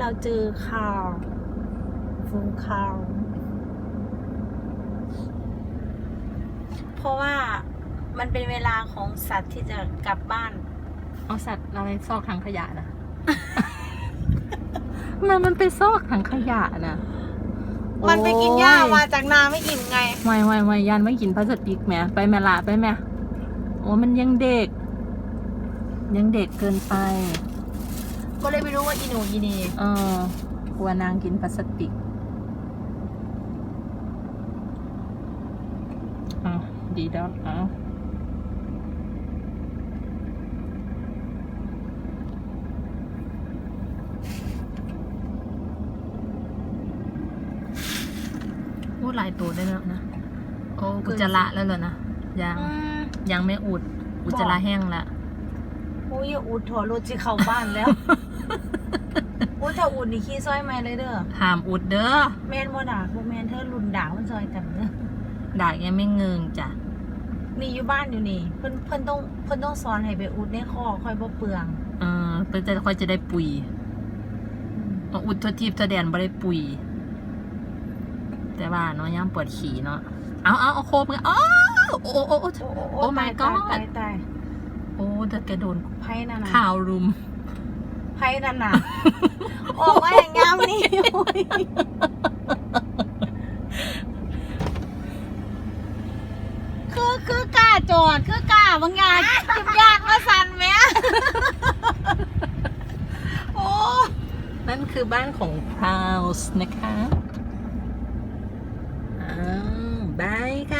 เราเจอข่าวฟูงข่าว เพราะว่ามันเป็นเวลาของสัตว์ที่จะกลับบ้าน เอาสัตว์อะไรซอกถังขยะนะ มันมันไปซอกถังขยะนะมันไปกินหญ้าโอ้ย มาจากนาไม่อิ่มไง ไม่ไม่ไม่ยันไม่กินพลาสติกแหมไปแม่ละไปแม่โอ้มันยังเด็ก ยังเด็กเกินไป ก็เลยไม่รู้ว่าอีหนูอีนี่เออกลัวนางกินพลาสติกเอาดีดอนเอาพูดหลายตัวได้แล้วนะ โอ้อุจจาระแล้วเหรอนะ ยังอืมยังไม่อุด อุจจาระแห้งละ อุ้ยอย่าอุดถั่วรถที่เข้าบ้านแล้ว อุ้ยถ้าอุดนี่ขี้ซอยไม่เลยเด้อห้ามอุดเด้อแม่นบ่ด่าพวกแม่นเธอรุ่นด่ามันซอยกันเด้อดากยังไม่เงิงจ้ะนี่อยู่บ้านอยู่นี่ เพิ่นเพิ่นต้องเพิ่นต้องสอนให้ไปอุดในคอค่อยบ่เปลืองเออเพื่อจะค่อยจะได้ปุ๋ยเอาอุดทวทิพย์ทวแดนบ่ได้ปุ๋ยแต่ว่าเนาะย่ามปวดขี่เนาะเอาเอาเอาโคมกันอ้าวโอ้โอ้โอ้โอ้โอ้ my ตาย god ตายตายโโอ้แต่แกโดนไพ่นั่นนะข่าวรุม ไพ่นั่นนะออกมาอย่างงามนี่คือคือกล้าจอดคือกล้าบางอย่างจิบยากมาสั่นแม่โอ้นั่นคือบ้านของพาวส์นะคะอ้าวบายค่ะ